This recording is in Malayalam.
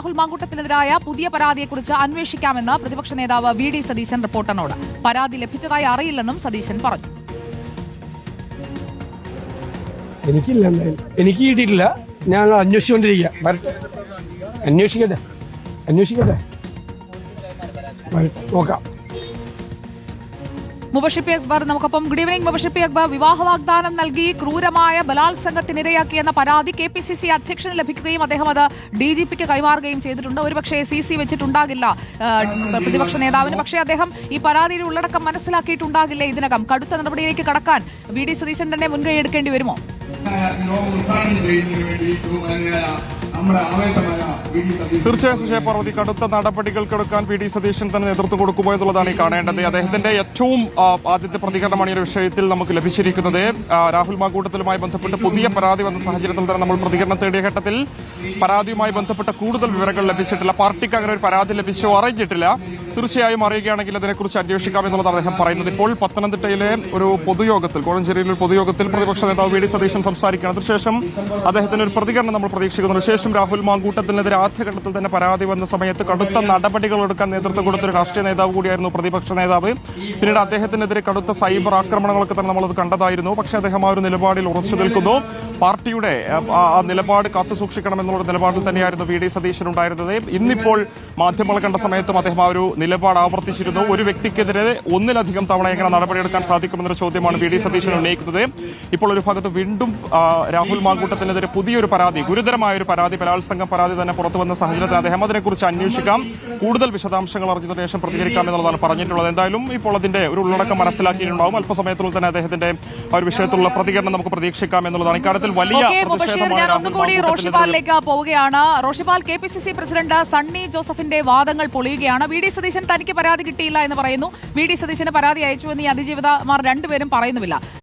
രാഹുൽ മാങ്കൂട്ടത്തിനെതിരായ പുതിയ പരാതിയെക്കുറിച്ച് അന്വേഷിക്കാമെന്ന് പ്രതിപക്ഷ നേതാവ് വി ഡി സതീശൻ റിപ്പോർട്ടറിനോട്. പരാതി ലഭിച്ചതായി അറിയില്ലെന്നും സതീശൻ പറഞ്ഞു. എനിക്കില്ല. എനിക്ക് കിട്ടിയിട്ടില്ല. ഞാൻ അന്വേഷിച്ചുകൊണ്ടിരിക്കുക. അന്വേഷിക്കട്ടെ. അന്വേഷിക്കട്ടെ. നോക്കാം. മുബഷിപ്പി അക്ബർ നമുക്കൊപ്പം ഗുഡ് ഈവനിംഗ് മുബഷിപ്പി അക്ബർ. വിവാഹ വാഗ്ദാനം നൽകി ക്രൂരമായ ബലാത്സംഗത്തിനിരയാക്കിയെന്ന പരാതി കെ പി സി സി അധ്യക്ഷന് ലഭിക്കുകയും അദ്ദേഹം അത് ഡി ജി പിക്ക് കൈമാറുകയും ചെയ്തിട്ടുണ്ട്. ഒരുപക്ഷെ സി സി വെച്ചിട്ടുണ്ടാകില്ല. പ്രതിപക്ഷ നേതാവിന്. പക്ഷേ അദ്ദേഹം ഈ പരാതിയുടെ ഉള്ളടക്കം മനസ്സിലാക്കിയിട്ടുണ്ടാകില്ല ഇതിനകം. കടുത്ത നടപടിയിലേക്ക് കടക്കാൻ വി ഡി സതീശൻ തന്നെ മുൻകൈ എടുക്കേണ്ടി വരുമോ? തീർച്ചയായും സുജയ പാർവതി കടുത്ത നടപടികൾക്കെടുക്കാൻ പി ഡി സതീശൻ തന്നെ നേതൃത്വം കൊടുക്കുമോ എന്നുള്ളതാണ് ഈ കാണേണ്ടത്. അദ്ദേഹത്തിന്റെ ഏറ്റവും ആദ്യത്തെ പ്രതികരണമാണ് ഈ ഒരു വിഷയത്തിൽ നമുക്ക് ലഭിച്ചിരിക്കുന്നത്. രാഹുൽ മാക്കൂട്ടത്തിലുമായി ബന്ധപ്പെട്ട് പുതിയ പരാതി വന്ന സാഹചര്യത്തിൽ തന്നെ നമ്മൾ പ്രതികരണം തേടിയ ഘട്ടത്തിൽ പരാതിയുമായി ബന്ധപ്പെട്ട കൂടുതൽ വിവരങ്ങൾ ലഭിച്ചിട്ടില്ല. പാർട്ടിക്ക് അങ്ങനെ ഒരു പരാതി ലഭിച്ചോ അറിയിച്ചിട്ടില്ല തീർച്ചയായും അറിയുകയാണെങ്കിൽ അതിനെക്കുറിച്ച് അന്വേഷിക്കാം എന്നുള്ളതാണ് അദ്ദേഹം പറയുന്നത്. ഇപ്പോൾ പത്തനംതിട്ടയിലെ ഒരു പൊതുയോഗത്തിൽ കോഴഞ്ചേരിയിലെ ഒരു പൊതുയോഗത്തിൽ പ്രതിപക്ഷ നേതാവ് വി ഡി സതീശൻ സംസാരിക്കുകയാണ്. അതിനുശേഷം അദ്ദേഹത്തിന് ഒരു പ്രതികരണം നമ്മൾ പ്രതീക്ഷിക്കുന്നുണ്ട്. ശേഷം രാഹുൽ മാങ്കൂട്ടത്തിനെതിരെ ആദ്യഘട്ടത്തിൽ തന്നെ പരാതി വന്ന സമയത്ത് കടുത്ത നടപടികൾ എടുക്കാൻ നേതൃത്വം കൊടുത്ത ഒരു രാഷ്ട്രീയ നേതാവ് കൂടിയായിരുന്നു പ്രതിപക്ഷ നേതാവ്. പിന്നീട് അദ്ദേഹത്തിനെതിരെ കടുത്ത സൈബർ ആക്രമണങ്ങളൊക്കെ തന്നെ നമ്മളത് കണ്ടതായിരുന്നു. പക്ഷേ അദ്ദേഹം ആ ഒരു നിലപാടിൽ ഉറച്ചു നിൽക്കുന്നു. പാർട്ടിയുടെ ആ, ആ നിലപാട് കാത്തു സൂക്ഷിക്കണമെന്നുള്ള നിലപാടിൽ തന്നെയായിരുന്നു വി ഡി സതീശൻ ഉണ്ടായിരുന്നത്. ഇന്നിപ്പോൾ മാധ്യമങ്ങൾ കണ്ട സമയത്തും അദ്ദേഹം ആ ഒരു നിലപാട് ആവർത്തിച്ചിരുന്നു. ഒരു വ്യക്തിക്കെതിരെ ഒന്നിലധികം തവണ എങ്ങനെ നടപടിയെടുക്കാൻ സാധിക്കുമെന്നൊരു ചോദ്യമാണ് വി ഡി സതീശൻ ഉന്നയിക്കുന്നത്. ഇപ്പോൾ ഒരു ഭാഗത്ത് വീണ്ടും രാഹുൽ മാങ്കൂട്ടത്തിനെതിരെ പുതിയൊരു പരാതി ഗുരുതരമായ ഒരു പരാതി ബലാത്സംഗം പരാതി തന്നെ പുറത്തു വന്ന സാഹചര്യത്തിൽ അദ്ദേഹം അതിനെക്കുറിച്ച് അന്വേഷിക്കാം. കൂടുതൽ വിശദാംശങ്ങൾ അറിഞ്ഞതിനു ശേഷം പ്രതികരിക്കാം എന്നുള്ളതാണ് പറഞ്ഞിട്ടുള്ളത്. എന്തായാലും ഇപ്പോൾ അതിന്റെ ഒരു ഉള്ളടക്കം മനസ്സിലാക്കിയിട്ടുണ്ടാവും. അല്പസമയത്തുള്ള തന്നെ അദ്ദേഹത്തിന്റെ ഒരു വിഷയത്തിലുള്ള പ്രതികരണം നമുക്ക് പ്രതീക്ഷിക്കാം എന്നുള്ളതാണ്. ഇക്കാര്യത്തിൽ വലിയ റോഷിപാലിലേക്ക് പോവുകയാണ്. Roshipal K P C C president Sunny ജോസഫിന്റെ വാദങ്ങൾ പൊളിയുകയാണ്. വി ഡി സതീശൻ തനിക്ക് പരാതി കിട്ടിയില്ല എന്ന് പറയുന്നു. വി ഡി സതീശന് പരാതി അയച്ചു എന്ന് ഈ അതിജീവിതമാർ രണ്ടുപേരും പറയുന്നുമില്ല.